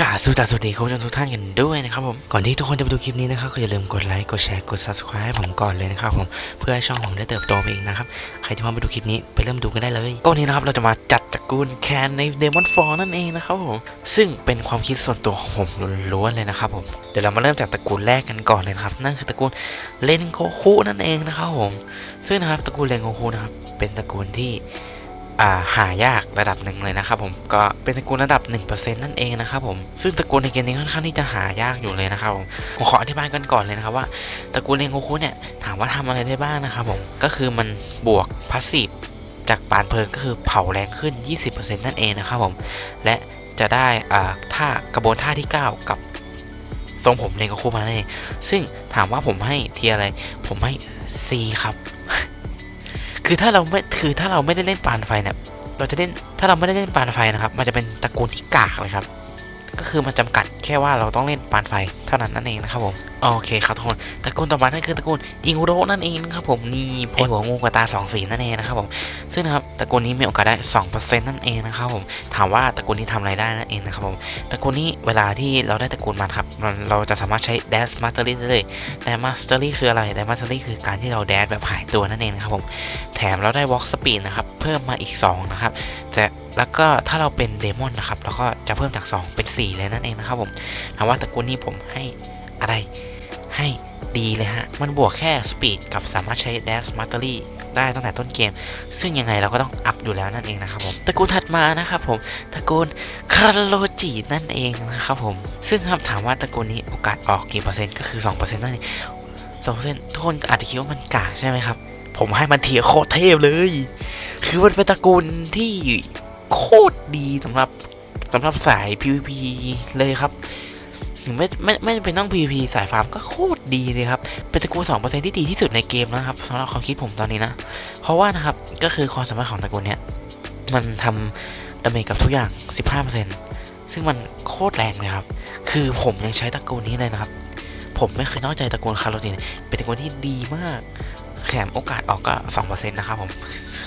กราบสวัสดีสวัสดีคุณผู้ชมทุกท่านกันด้วยนะครับผม ก่อนที่ทุกคนจะไปดูคลิปนี้นะครับก็อย่าลืมกดไลค์กดแชร์กด subscribe ผมก่อนเลยนะครับผมเพื่อให้ช่องผมได้เติบโตไปอีกนะครับ ใครที่พร้อมไปดูคลิปนี้ไปเริ่มดูกันได้เลยก็วันนี้นะครับเราจะมาจัดตระกูลแคนใน Demon Fall นั่นเองนะครับผม ซึ่งเป็นความคิดส่วนตัวของผมล้วนๆเลยนะครับผมเดี๋ยวเรามาเริ่มจากตระกูลแรกกันก่อนเลยนะครับ นั่นคือตระกูลเลนโกคุนั่นเองนะครับผม ซึ่งนะครับตระกูลเลนโกคุนะครับเป็นตระกูลที่ หายากระดับหนึ่งเลยนะครับผมก็เป็นตระกูลระดับ 1%นั่นเองนะครับผมซึ่งตระกูลในเกมนี้ค่อนข้างที่จะหายากอยู่เลยนะครับผมผมขออธิบายกันก่อนเลยนะครับว่าตระกูลเรนโกคุเนี่ยถามว่าทำอะไรได้บ้างนะครับผมก็คือมันบวกพาสซีฟจากปานเพลิงก็คือเผาแรงขึ้น 20%นั่นเองนะครับผมและจะได้อ่าท่ากระบวนท่าที่ 9 กับทรงผมเรนโกคุมาเองซึ่งถามว่าผมให้เทียอะไรผมให้ C ครับ คือถ้าเราไม่คือถ้าเราไม่ได้เล่นปานไฟเนี่ยเราจะเล่นถ้าเราไม่ได้เล่นปานไฟนะครับ มันจะเป็นตระกูลที่กากเลยครับ ก็คือมันจำกัดแค่ว่าเราต้องเล่นปานไฟเท่านั้นนั่นเองนะครับผมโอเคครับทุกคนตระกูลต่อมานั่นคือตระกูลอิงโรนั่นเองนะครับผมนี่ไอหัวงูกับตาสองสีนั่นเองนะครับผมซึ่งนะครับตระกูลนี้มีโอกาสได้2%นั่นเองนะครับผมถามว่าตระกูลนี้ทำอะไรได้นั่นเองนะครับผมตระกูลนี้เวลาที่เราได้ตระกูลมาครับเราจะสามารถใช้ dash mastery ได้เลย dash mastery คืออะไร dash mastery คือการที่เรา dash แบบหายตัวนั่นเองนะครับผมแถมเราได้ walk speed นะครับเพิ่มมาอีก2นะครับ แต่แล้วก็ถ้าเราเป็นเดมอนนะครับเราก็จะเพิ่มจาก 2 เป็น 4 เลยนั่นเองนะครับผมถามว่าตระกูลนี้ผมให้อะไรให้ดีเลยฮะ มันบวกแค่ speed กับสามารถใช้ dash mastery ได้ตั้งแต่ต้นเกม ซึ่งยังไงเราก็ต้องอัพอยู่แล้วนั่นเองนะครับผมตระกูลถัดมานะครับผมตระกูลคาร์โลจินั่นเองนะครับผม ซึ่งคำถามว่าตระกูลนี้โอกาสออกกี่เปอร์เซ็นต์ก็คือ 2%นั่นเองสองเปอร์เซ็นต์ทุกคนอาจจะคิดว่ามันกากใช่ไหมครับ ผมให้มันเทียโคตรเทพเลย คือมันเป็นตระกูลที่โคตรดีสำหรับสำหรับสาย PVP เลยครับถึงไม่ไม่ไม่เป็นต้อง PVP สายฟาร์มก็โคตรดีเลยครับ เป็นตระกูล2%ที่ดีที่สุดในเกมนะครับสำหรับความคิดผมตอนนี้นะ เพราะว่านะครับก็คือความสามารถของตระกูลเนี้ยมันทำดาเมจกับทุกอย่าง 15%ซึ่งมันโคตรแรงเลยครับ คือผมยังใช้ตระกูลนี้เลยนะครับ ผมไม่เคยนอกใจตระกูลคาร์โรตินเป็นตระกูลที่ดีมากแถมโอกาสออกก็ 2%นะครับผม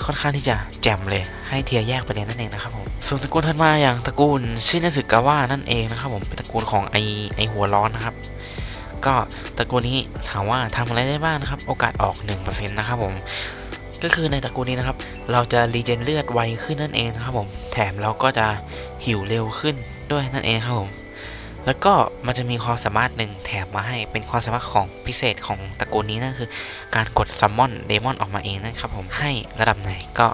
ค่อนข้างที่จะแจ่มเลย ให้เทียร์แยกไปเลยนั่นเองนะครับผมส่วนตระกูลถัดมาอย่างตระกูลชินสึกาว่านั่นเองนะครับผมเป็นตระกูลของไอไอหัวร้อนนะครับ ก็ตระกูลนี้ถามว่าทำอะไรได้บ้างนะครับ โอกาสออก 1%นะครับผมก็คือในตระกูลนี้นะครับ เราจะรีเจนเลือดไวขึ้นนั่นเองนะครับผม แถมเราก็จะหิวเร็วขึ้นด้วยนั่นเองครับผม แล้วก็มันจะมีความสามารถหนึ่งแถมมาให้เป็นความสามารถของพิเศษของตระกูลนี้นั่นคือ การกดซัมมอนเดมอนออกมาเองนะครับผมให้ระดับไหนก็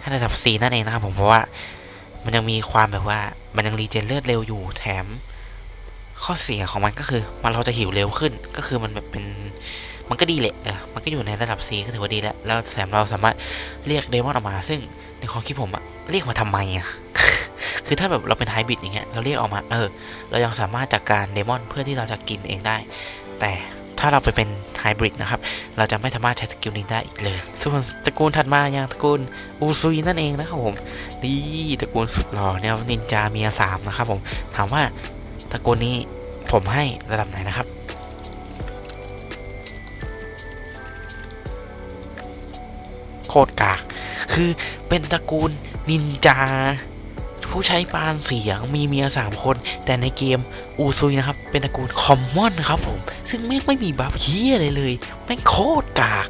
ให้ระดับ C นั่นเองนะครับผมเพราะว่ามันยังมีความแบบว่ามันยังรีเจนเลือดเร็วอยู่แถม ข้อเสียของมันก็คือมันเราจะหิวเร็วขึ้นก็คือมันแบบเป็นมันก็ดีแหละมันก็อยู่ในระดับ C ก็ถือว่าดีแล้ว แล้วแถมเราสามารถเรียกเดมอนออกมา ซึ่งในความคิดผมอะเรียกมาทำไมอะ คือถ้าแบบเราเป็นไฮบริดอย่างเงี้ยเราเรียกออกมาเออ เรายังสามารถจัดการเดมอนเพื่อที่เราจะกินเองได้ แต่ถ้าเราไปเป็นไฮบริดนะครับ เราจะไม่สามารถใช้สกิลนี้ได้อีกเลย ส่วนตระกูลถัดมาอย่างตระกูลอูซุยนั่นเองนะครับผมนี่ตระกูลสุดหล่อเนี่ยนินจาเมียสามนะครับผมถามว่าตระกูลนี้ผมให้ระดับไหนนะครับโคตรกาก คือเป็นตระกูลนินจา ผู้ใช้ปานเสียงมีเมียสามคน แต่ในเกมอูซุยนะครับ เป็นตระกูลคอมมอนครับผม ซึ่งแม่งไม่มีบัฟเฮียอะไรเลยแม่งโคตรกาก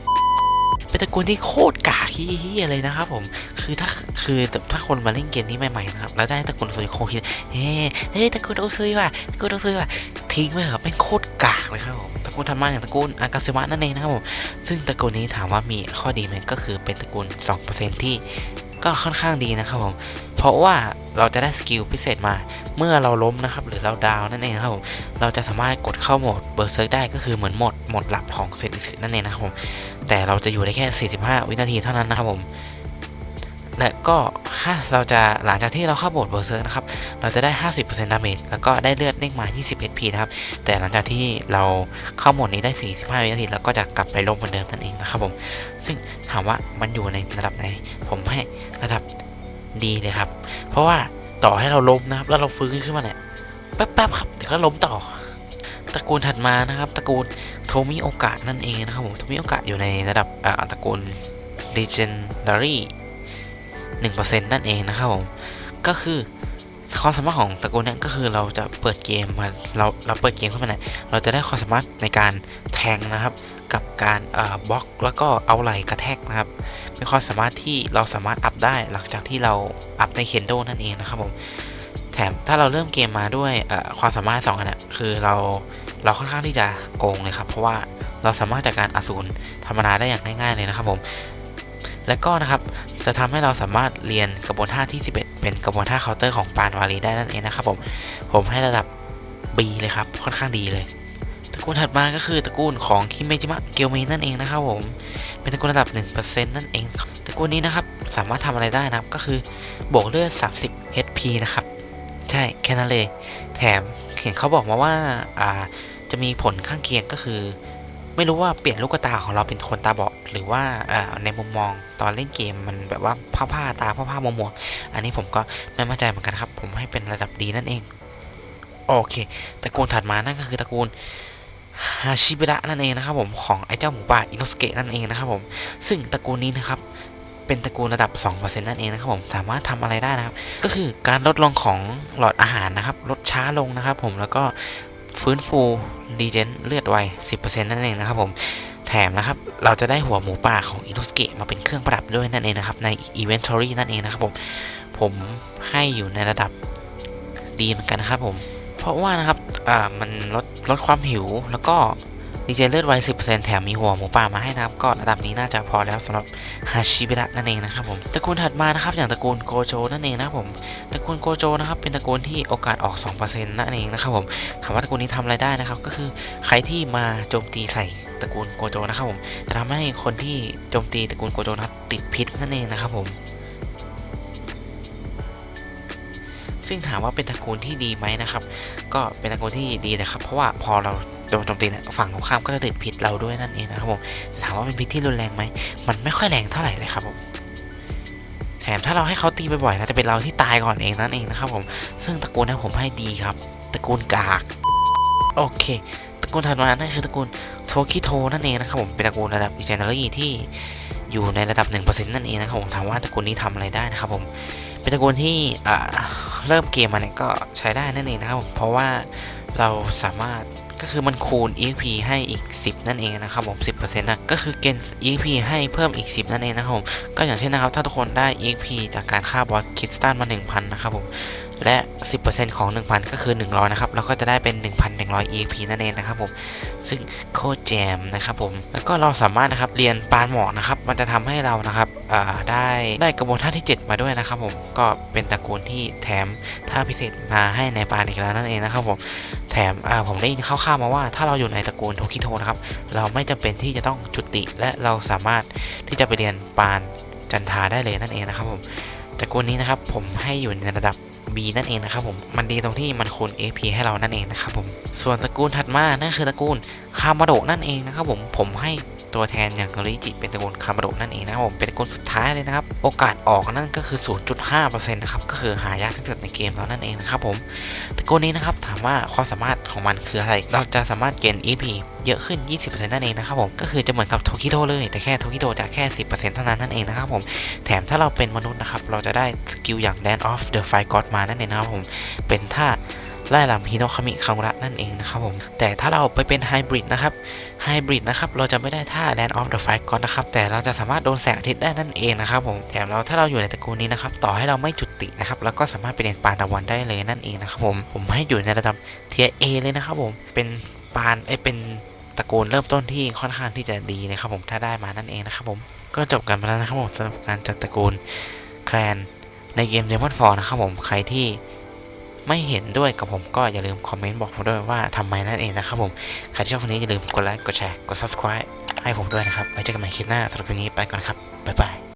เป็นตระกูลที่โคตรกากเฮียเลยนะครับผม คือถ้าคือถ้าคนมาเล่นเกมนี้ใหม่ๆนะครับ แล้วได้ตระกูลอูซุยคงคิดเฮ้เฮ้ยตระกูลอูซุยว่ะตระกูลอูซุยว่ะทิ้งไปครับแม่งโคตรกากเลยครับผมตระกูลธรรมะอย่างตระกูลอากาซิมะนั่นเองนะครับผมซึ่งตระกูลนี้ถามว่ามีข้อดีไหมก็คือเป็นตระกูล2%ที่ ก็ค่อนข้างดีนะครับผมเพราะว่าเราจะได้สกิลพิเศษมาเมื่อเราล้มนะครับ หรือเราดาวนั่นเองครับผมเราจะสามารถกดเข้าโหมดเบอร์เซิร์กได้ก็คือเหมือนหมดหมดหลับของเซนิสึนั่นเองนะครับผมแต่เราจะอยู่ได้แค่ 45 วินาทีเท่านั้นนะครับผมและก็ ถ้าเราจะหลังจากที่เราเข้าโหมดเบอร์เซิร์กนะครับ เราจะได้ 50%ดาเมจแล้วก็ได้เลือดเด้งมา 20 HP นะครับ แต่หลังจากที่เราเข้าโหมดนี้ได้ 45วินาทีแล้วก็จะกลับไปลงเหมือนเดิมนั่นเองนะครับผม ซึ่งถามว่ามันอยู่ในระดับไหน ผมให้ระดับดีเลยครับ เพราะว่าต่อให้เราล้มนะครับ แล้วเราฟื้นขึ้นมาเนี่ยแป๊บๆครับเดี๋ยวก็ล้มต่อตระกูลถัดมานะครับตระกูลโทมิโอกะนั่นเองนะครับผมโทมิโอกะอยู่ในระดับอ่าตระกูล legendary 1%นั่นเองนะครับผมก็คือความสามารถของตระกูลนี้ก็คือเราจะเปิดเกมมาเราเราเปิดเกมขึ้นมาเนี่ยเราจะได้ความสามารถในการแทงนะครับ กับการบล็อกแล้วก็เอาไหล่กระแทกนะครับเป็นความสามารถที่เราสามารถอัพได้หลังจากที่เราอัพในเคนโดนั่นเองนะครับผมแถมถ้าเราเริ่มเกมมาด้วยความสามารถสองอันนะคือเราเราค่อนข้างที่จะโกงเลยครับ เพราะว่าเราสามารถจัดการอสูรธรรมดาได้อย่างง่ายๆเลยนะครับผม และก็นะครับจะทำให้เราสามารถเรียนกระบวนท่าที่ 11 เป็นกระบวนท่าเคาน์เตอร์ของปานวารีได้นั่นเองนะครับผมผมให้ระดับ B เลยครับค่อนข้างดีเลยตระกูลถัดมาก็คือตระกูลของฮิเมจิมะเกียวเมนั่นเองนะครับผมเป็นตระกูลระดับ 1%นั่นเองตระกูลนี้นะครับสามารถทำอะไรได้นะครับ ก็คือบวกเลือด 30 HP นะครับใช่แค่นั้นเลย แถมเห็นเขาบอกมาว่าอ่าจะมีผลข้างเคียงก็คือ ไม่รู้ว่าเปลี่ยนลูกตาของเราเป็นคนตาบอดหรือว่าในมุมมองตอนเล่นเกมมันแบบว่าผ้าผ้าๆตาผ้าผ้ามัวมัวๆอันนี้ผมก็ไม่มั่นใจเหมือนกันครับ ผมให้เป็นระดับดีนั่นเอง โอเคตระกูลถัดมานั่นก็คือตระกูลฮาชิบิระนั่นเองนะครับผมของไอ้เจ้าหมูป่าอินโนสเกะนั่นเองนะครับผมซึ่งตระกูลนี้นะครับเป็นตระกูลระดับ 2%นั่นเองนะครับผมสามารถทำอะไรได้นะครับ ก็คือการลดลงของหลอดอาหารนะครับ ลดช้าลงนะครับผมแล้วก็ ฟื้นฟูดีเจนเลือดไว 10%นั่นเองนะครับผมแถมนะครับ เราจะได้หัวหมูป่าของอินุสเกะมาเป็นเครื่องประดับด้วยนั่นเองนะครับ ในอีเวนทอรี่นั่นเองนะครับผมผมให้อยู่ในระดับดีเหมือนกันนะครับผม เพราะว่านะครับ อ่า มันลดลดความหิวแล้วก็ ดีเจเลือดไว10%แถมมีหัวหมูป่ามาให้นะครับก็ระดับนี้น่าจะพอแล้วสำหรับฮาชิบิระนั่นเองนะครับผมตระกูลถัดมานะครับอย่างตระกูลโกโจนั่นเองนะครับผมตระกูลโกโจนะครับเป็นตระกูลที่โอกาสออก 2%นั่นเองนะครับผมถามว่าตระกูลนี้ทำอะไรได้นะครับ ก็คือใครที่มาโจมตีใส่ตระกูลโกโจนะครับผมจะทำให้คนที่โจมตีตระกูลโกโจนะครับติดพิษนั่นเองนะครับผมซึ่งถามว่าเป็นตระกูลที่ดีไหมนะครับ ก็เป็นตระกูลที่ดีนะครับ เพราะว่าพอเรา โดนโจมตีเนี่ยฝั่งตรงข้ามก็จะติดพิษเราด้วยนั่นเองนะครับผมถามว่าเป็นพิษที่รุนแรงไหมมันไม่ค่อยแรงเท่าไหร่เลยครับผมแถมถ้าเราให้เขาตีบ่อยๆนะจะเป็นเราที่ตายก่อนเองนั่นเองนะครับผมซึ่งตระกูลนั้นผมให้ดีครับตระกูลกากโอเคตระกูลถัดมานั่นคือตระกูลโทคิโทนั่นเองนะครับผมเป็นตระกูลระดับ Legendary ที่อยู่ในระดับ 1%นั่นเองนะครับผมถามว่าตระกูลนี้ทำอะไรได้นะครับผมเป็นตระกูลที่อ่าเริ่มเกมมาเนี่ยก็ใช้ได้นั่นเองนะครับผมเพราะว่าเราสามารถ ก็คือมันคูณ EXP ให้อีก 10 นั่นเองนะครับผม 10%นะก็คือเกณฑ์ EXP ให้เพิ่มอีก 10 นั่นเองนะครับผมก็อย่างเช่นนะครับถ้าทุกคนได้ EXP จากการฆ่าบอสคิดสตันมา 1,000 นะครับผม และ 10%ของ 1,000 ก็คือ 100 นะครับ เราก็จะได้เป็น 1,100 EXP นั่นเองนะครับผม ซึ่งโคตรแจมนะครับผม แล้วก็เราสามารถนะครับเรียนปานหมอกนะครับ มันจะทำให้เรานะครับได้ได้กระบวนท่าที่ 7 มาด้วยนะครับผม ก็เป็นตระกูลที่แถมท่าพิเศษมาให้ในปานอีกแล้วนั่นเองนะครับผม แถมผมได้ยินคร่าวๆมาว่า ถ้าเราอยู่ในตระกูลโทคิโทนะครับ เราไม่จำเป็นที่จะต้องจุติ และเราสามารถที่จะไปเรียนปานจันทาได้เลยนั่นเองนะครับผม ตระกูลนี้นะครับผมให้อยู่ในระดับ B นั่นเองนะครับผม มันดีตรงที่มันคูณ AP ให้เรานั่นเองนะครับผม ส่วนตระกูลถัดมานั่นคือตระกูลคามาโดนั่นเองนะครับผม ผมให้ ตัวแทนอย่างโนริจิเป็นตระกูลคามาโดนั่นเองนะครับผมเป็นตระกูลสุดท้ายเลยนะครับ โอกาสออกนั่นก็คือ 0.5%นะครับก็คือหายากที่สุดในเกมเรานั่นเองนะครับผมตระกูลนี้นะครับถามว่าความสามารถของมันคืออะไร เราจะสามารถเกณฑ์ EP เยอะขึ้น 20%นั่นเองนะครับผมก็คือจะเหมือนกับโทคิโดเลยแต่แค่โทคิโดจะแค่ 10%เท่านั้นนั่นเองนะครับผมแถมถ้าเราเป็นมนุษย์นะครับเราจะได้สกิลอย่าง Dance of the Fire God มานั่นเองนะครับผมเป็นท่า ไล่ลำฮิโนคามิคังระนั่นเองนะครับผมแต่ถ้าเราไปเป็นไฮบริดนะครับไฮบริดนะครับเราจะไม่ได้ท่า Land of the Fire God นนะครับแต่เราจะสามารถโดนแสงอาทิตย์ได้นั่นเองนะครับผมแถมเราถ้าเราอยู่ในตระกูลนี้นะครับต่อให้เราไม่จุตินะครับเราก็สามารถไปเรียนปานตะวันได้เลยนั่นเองนะครับผมผมให้อยู่ในระดับเทียเอเลยนะครับผมเป็นปานเอ้ยเป็นตระกูลเริ่มต้นที่ค่อนข้างที่จะดีนะครับผมถ้าได้มานั่นเองนะครับผมก็จบกันไปแล้วนะครับผมสำหรับการจัดตระกูลแคลนในเกม Demon Fall นะครับผมใครที่ ไม่เห็นด้วยกับผมก็อย่าลืมคอมเมนต์บอกผมด้วยว่าทำไมนั่นเองนะครับผม ใครที่ชอบคลิปนี้อย่าลืมกดไลค์ กดแชร์ กด subscribe ให้ผมด้วยนะครับ ไว้เจอกันใหม่คลิปหน้าสำหรับคลิปนี้ไปก่อนครับ บ๊ายบาย